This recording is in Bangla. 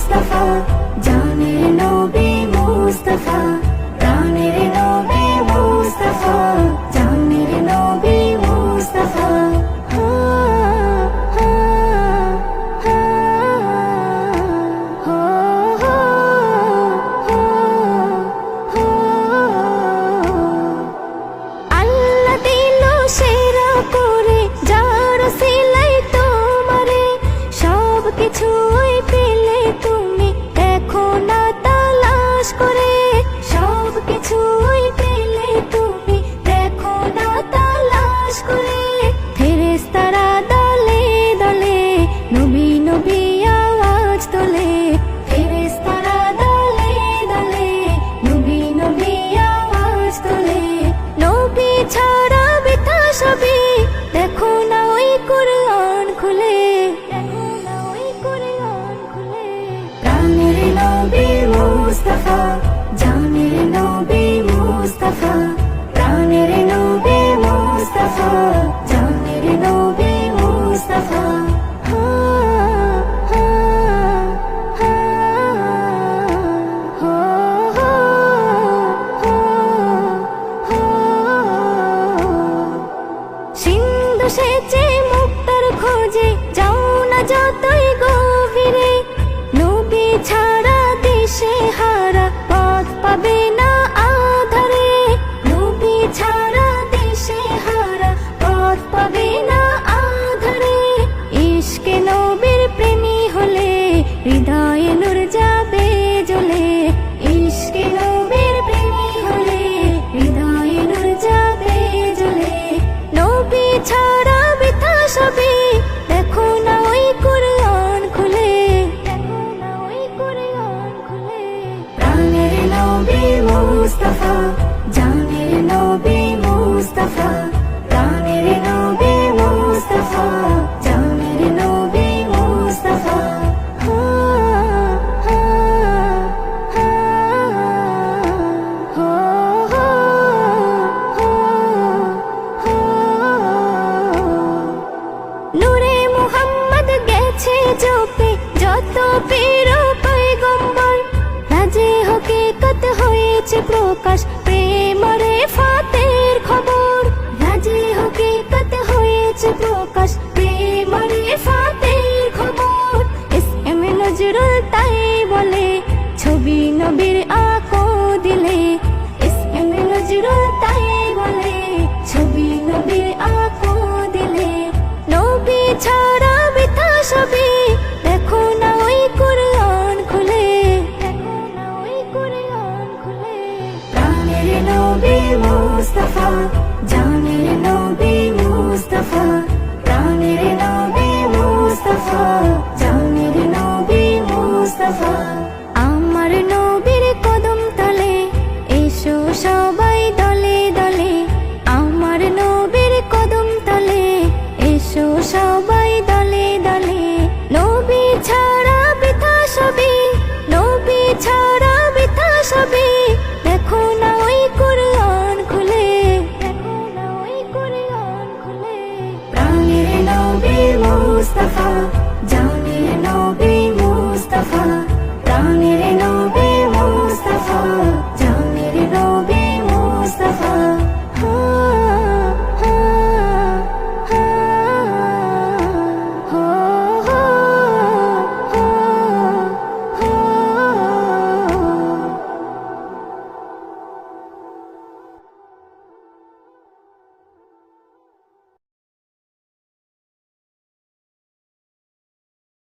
মুস্তফা জানের নবী মুস্তফা প্রাণের নবী মুস্তফা জানের নবী ছুঁই পেল মুস্তাফা জানের নবী মুস্তাফা সিন্ধু সেচে মুক্তার খোঁজে, যাও না যতই গভীরে। নবী ছাড়া দেশে হারা, পথ পাবে না আধারে। নবী ছাড়া নূরে মুহাম্মদ গেছে জপে যত পেরো পয়গম্বর। রাজে হকে কত হয়েছে প্রকাশ, প্রেমরে ফাতের খবর। রাজে হকে কত হয়েছে প্রকাশ, প্রেমরে ফাতের খবর। এস এম নজরুল তাই বলে, ছবি নবী ছাড়া বৃথা সবই। দেখো না ওই কুরআন খুলে। দেখো না ওই কুরআন খুলে। প্রাণের নবী মুস্তাফা